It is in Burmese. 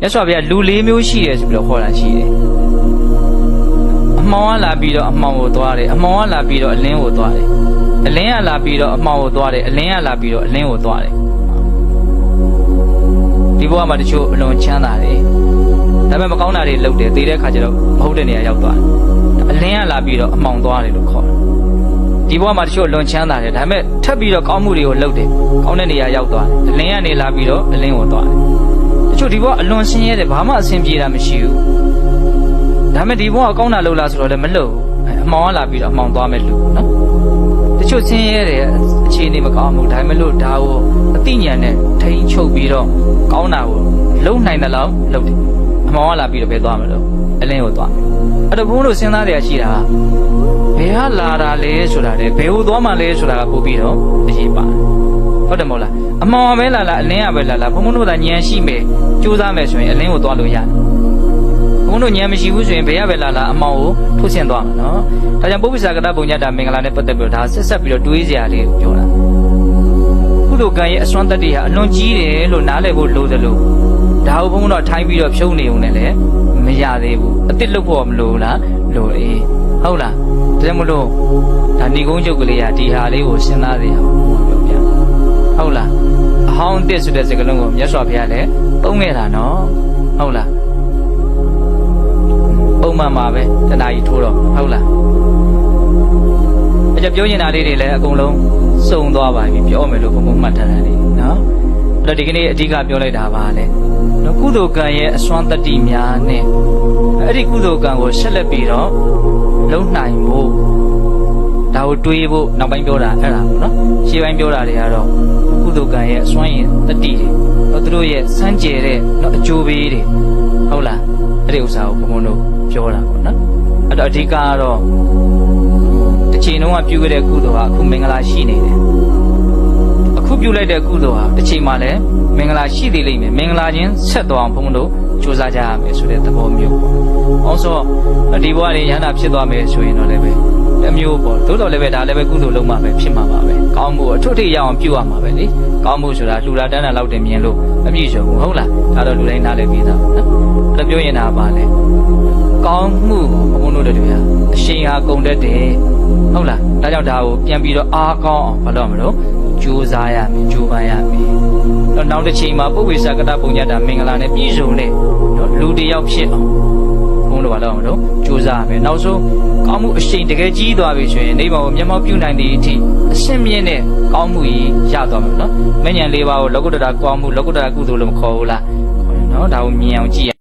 မြတ်စွာဘုရားလူလေးမျိုးရှိတယ်ဆိုပြီးတော့ခေါ်တာရှိတယ်အမှောင်ကလာပြီးတော့အမှောင်ကိုသွားတယ်အမှောင်ကလာပြီးတော့အလင်းကိုသွားတယ်အလင်းကလာပြီးတော့အမှောင်ကိုသွားတယ်အလင်းကလာပြီးတော့အလင်းကိုသွားတယ်ဒီဘဝမှာတချို့အလွန်ချမ်းသာတယ်ဒါပေမဲ့မကောင်းတာတွေလုပ်တယ်သေတဲ့ခါကျတော့မဟုတ်တဲ့နေရာရောက်သွားတယ်အလင်းကလာပြီးတော့အမှောင်သွားတယ်လို့ခေါ်တယ်ဒီဘဝမှာတချို့လွန်ချမ်းသာတယ်ဒါပေမဲ့ထပ်ပြီးတော့ကောင်းမှုတွေကိုလုပ်တယ်ကောင်းတဲ့နေရာရောက်သွားတယ်အလင်းကနေလာပြီးတော့အလင်းကိုသွားတယ်တ ချို့ဒီဘဝအလွန်ဆင်းရဲတယ်ဘာမှအဆင်ပြေတာမရှိဘူးဒါပေမဲ့ဒီဘဝကောင်းတာလုပ်လားဆိုတော့လည်းမလုပ်ဘူးအမှောင်ကလာပြီးတော့အမှောင်သွားမယ်လို့နော်တချို့ဆင်းရဲတယ်အခြေအနေမကောင်းဘူးဒါပေမဲ့လို့ဒါကိုအသိဉာဏ်နဲ့ထိန်းချုပ်ပြီးတော့ကောင်းတာကိုလုံနိုင်တယ်လို့လုပ်တယ်အမှောင်ကလာပြီးတော့ဘယ်သွားမလို့အလင်းကိုသွားမယ်အဲ့တော့ဘုန်းတို့စဉ်းစားတဲ့အရှိတာဘယ်ဟာလာတာလဲဆိုတာလေဘယ်ဟိုသွားမှလဲဆိုတာကပို့ပြီးတော့အရေးပါတယ် ဟုတ်တယ်မဟုတ်လားအမှောင်ပဲလာလာအလင်းကပဲလာလာဘုန်းဘုန်းတို့ကဉာဏ်ရှိမယ်ကြိုးစားမယ်ဆိုရင်အလင်းကိုသွားလို့ရတယ်ဘုန်းတို့ဉာဏ်မရှိဘူးဆိုရင်ဘယ်ရပဲလာလာအမှောင်ကိုထုတ်ဆင်းသွားမှာနော်ဒါကြောင့်ပုပ္ပစ္ဆာကတပုံညတာမင်္ဂလာနဲ့ပတ်သက်ပြီးတော့ဒါဆက်ဆက်ပြီးတော့တွေးစရာလေးကိုပြောတာကုသိုလ်ကံရဲ့အစွမ်းတတ္တိဟာအလွန်ကြီးတယ်လို့နားလည်ဖို့လိုတယ်လို့ဒါဟုတ်ဘုန်းတို့ထိုင်းပြီးတော့ဖြုံးနေုံနဲ့လည်းမရသေးဘူးအစ်စ်လုပ်ဖို့မလိုလားလိုအေးဟုတ်လားဒါကြောင့်မလို့ဒါဏီကုန်းချုပ်ကလေးကဒီဟာလေးကိုစဉ်းစားသေးအောင်ပြောပြ ဟုတ်လားအဟောင်းအစ်စ်ဆိုတဲ့စကားလုံးကိုမြတ်စွာဘုရားလည်းသုံးခဲ့တာနော်ဟုတ်လားပုံမှန်ပါပဲတဏှာကြီးထိုးတော့ဟုတ်လားအကြပြောရင်တာလေးတွေလည်းအကုန်လုံးစုံသွားပါပြီပြောမယ်လို့ဘုံဘုံမှတ်ထားတယ်လေနော်အဲ့တော့ဒီကနေ့အဓိကပြောလိုက်တာပါလေနော်ကုသိုလ်ကံရဲ့အစွမ်းတတ္တိများနဲ့အဲ့ဒီကုသိုလ်ကံကိုဆက်လက်ပြီးတော့လုံနိုင်ဖို့ဒါကိုတွေးဖို့နောက်ပိုင်းပြောတာအဲ့ဒါပေါ့နော်ရှေ့ပိုင်းပြောတာတွေကတော့ကု သိုလ်ကံရဲ့အစွမ်းရင်တတ္တိတွေတော့သူတို့ရဲ့စမ်းကြယ်တဲ့နော်အကျိုးပေးတွေဟုတ်လားအဲ့ဒီဥစ္စာကိုဘုံဘုံတို့ပြောတာပေါ့နော်အဲ့တော့အဓိကကတော့တစ်ချိန်လုံးကပြုခဲ့တဲ့ကုသိုလ်ဟာအခုမင်္ဂလာရှိနေတယ်အခုပြုလိုက်တဲ့ကုသိုလ်ဟာတစ်ချိန်မှလည်းမင်္ဂလာရှိသေးလိမ့်မယ်မင်္ဂလာချင်းဆက်သွားအောင်ဘုန်းဘုန်းတို့ကြိုးစားကြရမယ်ဆိုတဲ့သဘောမျိုးပေါ့။အောင်ဆိုဒီဘဝလေးရဟန္တာဖြစ်သွားမယ်ဆိုရင်တော့လည်းပဲ တစ်မျိုးပေါ့သို့တော်လည်းပဲဒါလည်းပဲကုသိုလ်လုံးမှပဲဖြစ်မှာပါပဲ။ကောင်းမှုအထွတ်ထိပ်ရအောင်ပြုရမှာပဲလေ။ကောင်းမှုဆိုတာလှူတာတန်းတာလောက်တင်မြင်လို့အပြည့်စုံဘူးဟုတ်လား။ဒါတော့လူတိုင်းနားလည်ပြီးသားနော်။အဲ့ပြောရင်ဒါပါလေ။ကောင်းမှုကိုဘုန်းဘုန်းတို့တွေကအရှင်ဟာကုန်တတ်တယ်။ဟုတ်လား။ဒါကြောင့်ဒါကိုပြန်ပြီးတော့အားကောင်းအောင်ဘာလို့မလို့ကြိုးစားရမယ်ကြိုးပမ်းရမယ်တော့နောက်တစ်ချိန်မှာပုပ္ပေသကတပုံညတာမင်္ဂလာနဲ့ပြည့်စုံတဲ့နော်လူတစ်ယောက်ဖြစ်အောင်ဘုန်း တော်ဘာလို့မလို့ကြိုးစားရမယ်နောက်ဆုံးကောင်းမှုအရှိန်တကယ်ကြီးသွားပြီဆိုရင်နိဗ္ဗာန်ကိုမျက်မှောက်ပြုနိုင်တဲ့အထိအရှင်းမြင့်တဲ့ကောင်းမှုကြီးရသွားမယ်နော်မဉ္ဇဉ်၄ပါးကိုလောကုတ္တရာကောင်းမှုလောကုတ္တရာကုသိုလ်လို့မခေါ်ဘူးလားခေါ်တယ်နော်ဒါကိုမြင်အောင်ကြည့်ရ